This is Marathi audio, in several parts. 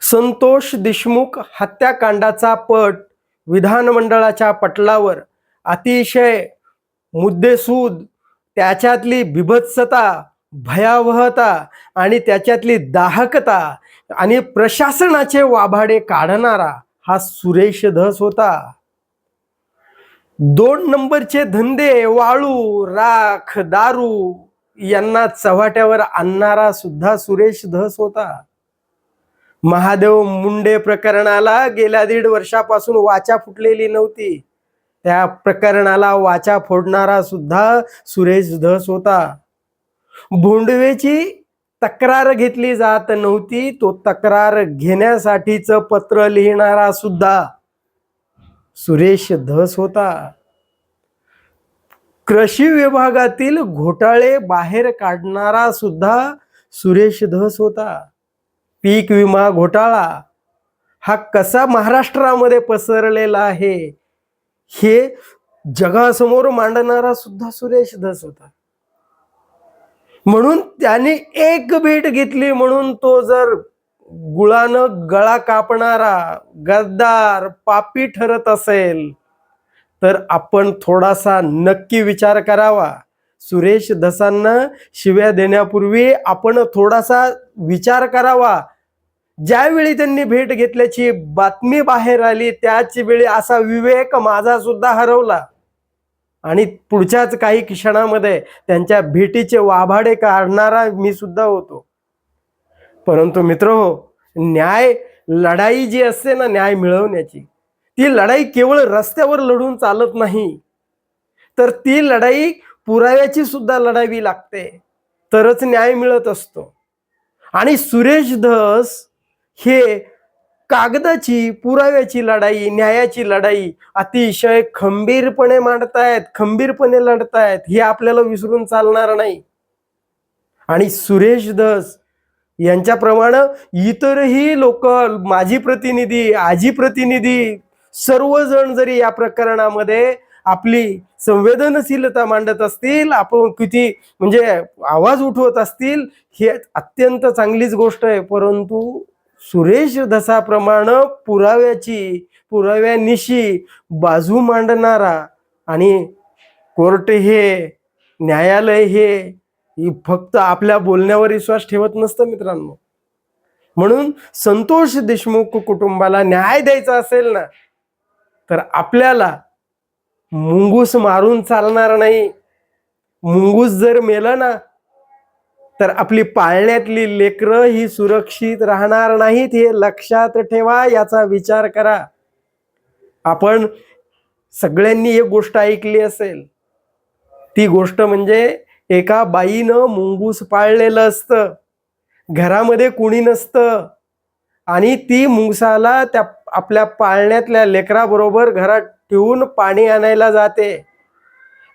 संतोष देशमुख हत्याकांडाचा पट विधानमंडळाच्या पटलावर. अतिशय मुद्देसूद त्याच्यातली बिभत्सता भयावहता आणि त्याच्यातली दाहकता आणि प्रशासनाचे वाभाडे काढणारा हा सुरेश धस होता. दोन नंबरचे धंदे वाळू राख दारू यांना चव्हाट्यावर आणणारा सुद्धा सुरेश धस होता. महादेव मुंडे प्रकरणाला गेल्या दीड वर्षापासून वाचा फुटलेली नव्हती. त्या प्रकरणाला वाचा फोडणारा सुद्धा सुरेश धस होता. भोंडवेची तक्रार घेतली जात नव्हती तो तक्रार घेण्यासाठीच पत्र लिहिणारा सुद्धा सुरेश धस होता. कृषी विभागातील घोटाळे बाहेर काढणारा सुद्धा सुरेश धस होता. पीक विमा घोटाळा हा कसा महाराष्ट्रामध्ये पसरलेला आहे हे जगासमोर मांडणारा सुद्धा सुरेश धस होता. म्हणून त्याने एक भेट घेतली म्हणून तो जर गुळानं गळा कापणारा गद्दार पापी ठरत असेल तर आपण थोडासा नक्की विचार करावा. सुरेश धसांना शिव्या देण्यापूर्वी आपण थोडासा विचार करावा. ज्यावेळी त्यांनी भेट घेतल्याची बातमी बाहेर आली त्याच वेळी असा विवेक माझा सुद्धा हरवला. आणि पुढच्याच काही क्षणामध्ये त्यांच्या भेटीचे वाभाडे काढणारा मी सुद्धा होतो. परंतु मित्र हो न्याय लढाई जी असते ना न्याय मिळवण्याची ती लढाई केवळ रस्त्यावर लढून चालत नाही. तर ती लढाई पुराव्याची सुद्धा लढावी लागते. तरच न्याय मिळत असतो. आणि सुरेश धस हे कागदाची पुराव्याची लढाई न्यायाची लढाई अतिशय खंबीरपणे मांडतायत खंबीरपणे लढतायत हे आपल्याला विसरून चालणार नाही. आणि सुरेश धस यांच्याप्रमाणे इतरही लोक माजी प्रतिनिधी आजी प्रतिनिधी सर्वजण जरी या प्रकरणामध्ये आपली संवेदनशीलता मांडत असतील आपण किती म्हणजे आवाज उठवत असतील हे अत्यंत चांगलीच गोष्ट आहे. परंतु सुरेश धसाप्रमाणे पुराव्याची पुराव्यानिशी बाजू मांडणारा आणि कोर्ट हे न्यायालय हे फक्त आपल्या बोलण्यावर विश्वास ठेवत नसतं मित्रांनो. म्हणून संतोष देशमुख कुटुंबाला न्याय द्यायचा असेल ना तर आपल्याला मुंगूस मारून चालणार नाही. मुंगूस जर मेलं ना तर आपली पाळण्यातली लेकरं ही सुरक्षित राहणार नाहीत हे लक्षात ठेवा याचा विचार करा. आपण सगळ्यांनी एक गोष्ट ऐकली असेल. ती गोष्ट म्हणजे एका बाईनं मुंगूस पाळलेलं असतं. घरामध्ये कुणी नसतं. आणि ती मुंगसाला त्या आपल्या पाळण्यातल्या लेकराबरोबर घरात ठेवून पाणी आणायला जाते.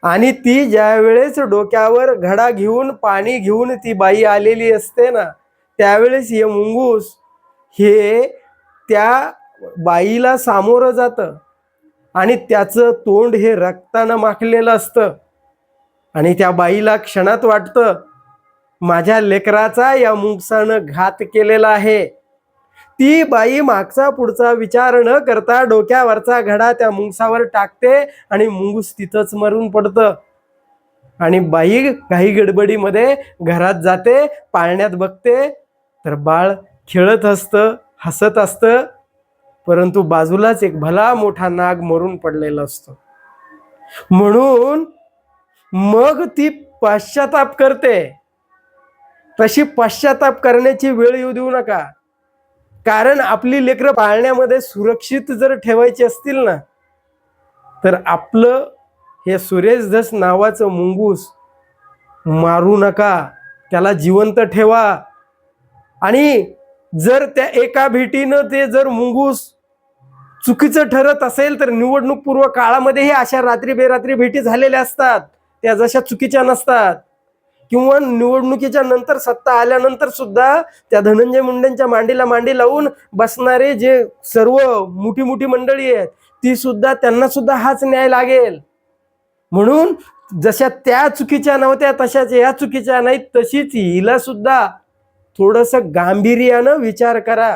आणि ती ज्या वेळेस डोक्यावर घडा घेऊन पाणी घेऊन ती बाई आलेली असते ना त्यावेळेस हे मुंगूस हे त्या बाईला सामोरं जातं. आणि त्याचं तोंड हे रक्तानं माखलेलं असतं. आणि त्या बाईला क्षणात वाटतं माझ्या लेकराचा या मुंगसानं घात केलेला आहे. ती बाई मागचा पुढचा विचार न करता डोक्यावरचा घडा त्या मुंगसावर टाकते आणि मुंगूस तिथंच मरून पडतं. आणि बाई काही गडबडीमध्ये घरात जाते पाळण्यात बघते. तर बाळ खेळत असतं हसत असतं. परंतु बाजूलाच एक भला मोठा नाग मरून पडलेला असतो. म्हणून मग ती पाश्चाताप करते. तशी पाश्चाताप करण्याची वेळ येऊ देऊ नका. कारण आपली लेकरं पाळण्यामध्ये सुरक्षित जर ठेवायची असतील ना तर आपलं हे सुरेश धस नावाचं मुंगूस मारू नका. त्याला जिवंत ठेवा. आणि जर त्या एका भेटीनं ते जर मुंगूस चुकीचं ठरत असेल तर निवडणूक पूर्व काळामध्येही अशा रात्री बेरात्री भेटी झालेल्या असतात. त्या जशा चुकीच्या नसतात. किंवा निवडणुकीच्या नंतर सत्ता आल्यानंतर सुद्धा त्या धनंजय मुंडेंच्या मांडीला मांडी लावून बसणारे जे सर्व मोठी मोठी मंडळी आहेत ती सुद्धा त्यांना सुद्धा हाच न्याय लागेल. म्हणून जशा त्या चुकीच्या नव्हत्या तशाच या चुकीच्या नाहीत तशीच हिला सुद्धा थोडस गांभीर्यानं विचार करा.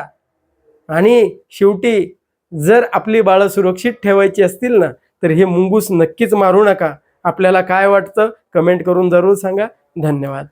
आणि शेवटी जर आपली बाळं सुरक्षित ठेवायची असतील ना तर हे मुंगूस नक्कीच मारू नका. आपल्याला काय वाटतं कमेंट करून जरूर सांगा. धन्यवाद.